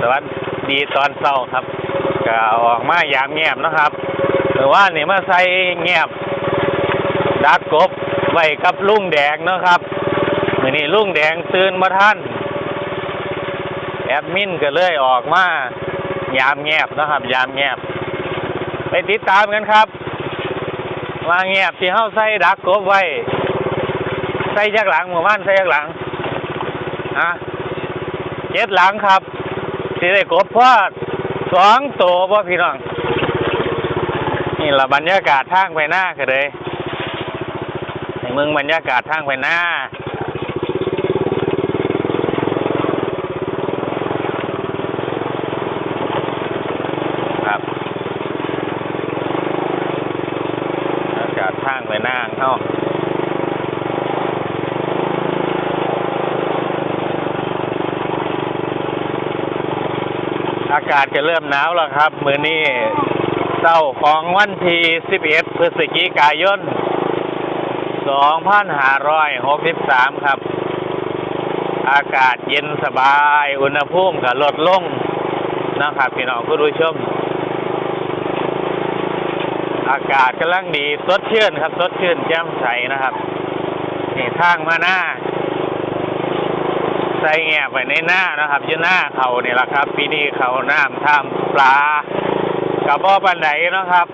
สวัสดีตอนเช้าครับก็ออกมายามเงียบนะครับหรือว่านี่มาใส่เงียบดักกบไว้กับลุงแดงนะครับมือนี้ลุงแดงตื่นมาท่านแอดมินก็เลยออกมายามเงียบนะครับ ยามเงียบ ไปติดตามกันครับว่าเงียบที่เฮาใส่ดักกบไว้ใส่ยักหลังหมู่บ้านใส่ยักหลังฮะเจ็ดหลังครับ สิได้กบเพราะสองโตัวพ่พี่น้อง นี่ละบรรยากาศทางไปหน้าก็เลยในเมืองบรรยากาศทางไปหน้าครับอากาศทางไปหน้าเข้า อากาศจะเริ่มหนาวแล้วครับ มือนี้เช้าของวันที่11พฤศจิกายน2563 ครับ อากาศเย็นสบาย อุณหภูมิก็ลดลงนะครับพี่น้องผู้ชม อากาศกำลังดีสดชื่นครับ สดชื่นแจ่มใสนะครับ นี่ทางมาหน้า ใส่แงบไปในหน้านะครับยืนหน้าเขาเนี่แหละครับ ปีนี้เขาน้ำท่ามปลากับบ่อปันไดเนะครับ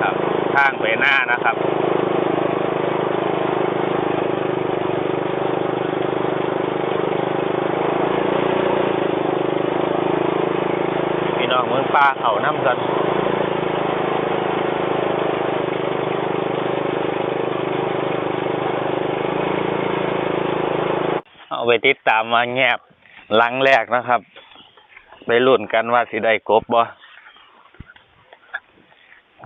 ครับทางไปหน้านะครับ ป้าเขาน้ำกันเอาไปติดตามมาแงบหลังแรกนะครับ ไปลุ้นกันว่าสิได้กบบ่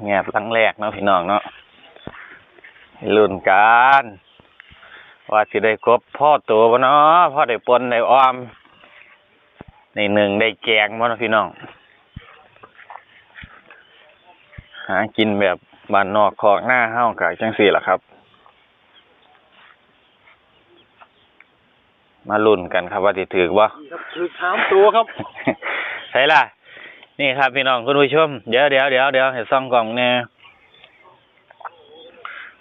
แงบหลังแรกเนาะพี่น้องเนาะไปลุ้นกันว่าสิได้กบพ่อตัวบ่เนาะพ่อได้ปนได้ออมในหนึ่งได้แกงมั้งพี่น้อง หากินแบบบ้านนอกคอกหน้าเฮ้ากะจังสี่ล่ะครับ มาลุ่นกันครับว่าสิถือว่าครับคือสามตัวครับใช่ล่ะ นี่ครับพี่น้องคุณผู้ชม เดี๋ยวเดี๋ยวเดี๋ยวเดี๋ยวเห็นซ่องกล่องเนี่ย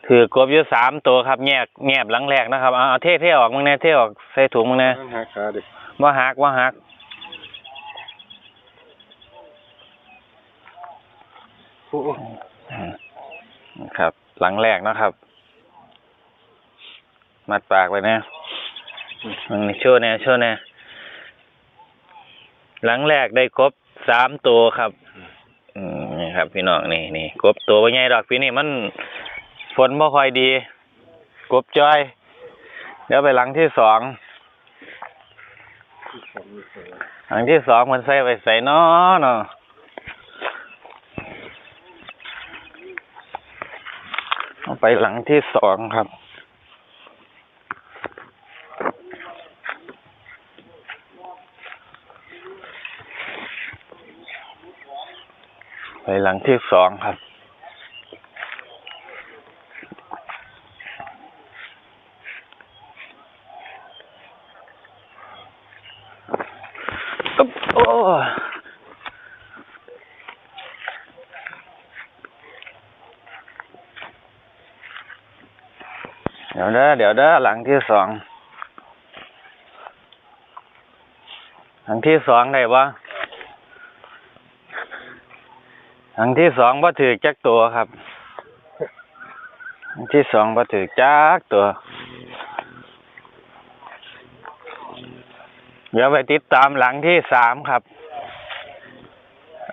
ถือกบอยู่สามตัวครับแงบแงบหลังแรกนะครับเอาเอาเท่เท่ออกมึงเนี่ยเท่ออกใส่ถุงมึงเนี่ยหาขาดิว่าหักว่าหัก โอ้ครับ หลังแรกนะครับ มัดปากไปเนี่ยมึงนี่โชว์เนี่ยโชว์เนี่ยหลังแรกได้ครบสามตัวครับ อืมนี่ครับพี่น้องนี่นี่กบตัวว่าไงดอกพี่นี่มันฝนบ่ค่อยดี กบจ้อย เดี๋ยวไปหลังที่สองหลังที่สองมันใส่ไปใส่นอเนาะเอา ไปหลังที่สองครับ ไปหลังที่สองครับอึ๊บโอ้ เดี๋ยวเด้อเดี๋ยวเด้อหลังที่สอง หลังที่สองได้ปะหลังที่สองบ่ถือจักตัวครับหลังที่สองบ่ถือจักตัว เดี๋ยวไปติดตามหลังที่สามครับ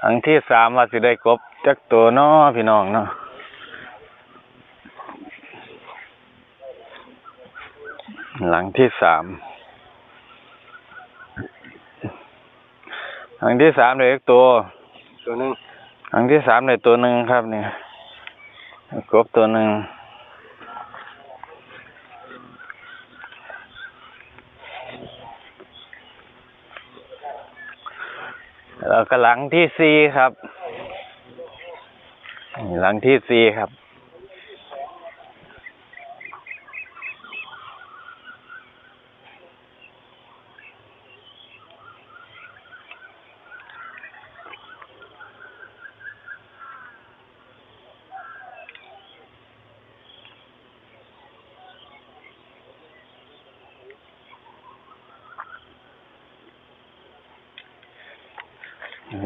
หลังที่สามว่าสิได้กบจักตัวเนาะพี่น้องเนาะ หลังที่สาม หลังที่สามเลยตัว ตัวหนึงหลังที่สามเลยตัวหนึ่งครับเนี่ยกบตัวหนึ่งแล้วก็หลังที่สี่ครับนี่หลังที่สี่ครับ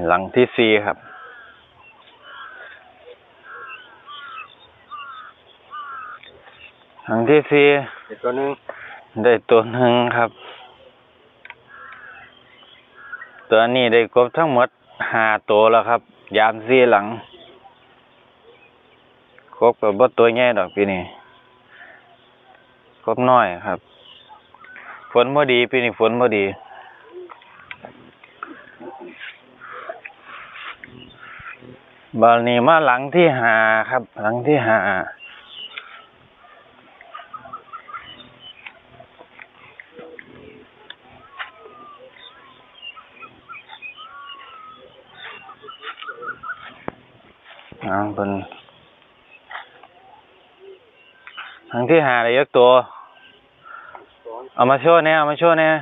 หลังที่สี่ครับ หลังที่สี่อีกตัวหนึ่งได้ตัวหนึ่งครับ ตัวนี้ได้ครบทั้งหมดห้าตัวแล้วครับ ยามสี่หลังครบกับบ่ตัวใหญ่ดอกปีนี้ครบน้อยครับ ฝนบ่ดีปีนี้ฝนบ่ดี บาลนี้มาหลังที่หาครับ หลังที่หาเอาเป็นหลังที่หาได้ยักตัว เอามาโชว์เนี่ยเอามาโชว์เนี่ย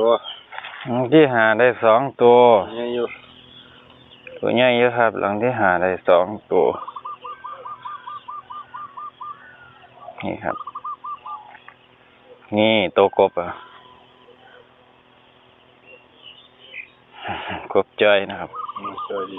ตัวหลังที่หาได้สองตัว ยังอยู่ตัวใหญ่เยอะครับ หลังที่หาได้สองตัว นี่ครับ นี่ตัวกบอะกบจอยนะครับอืมตัวดี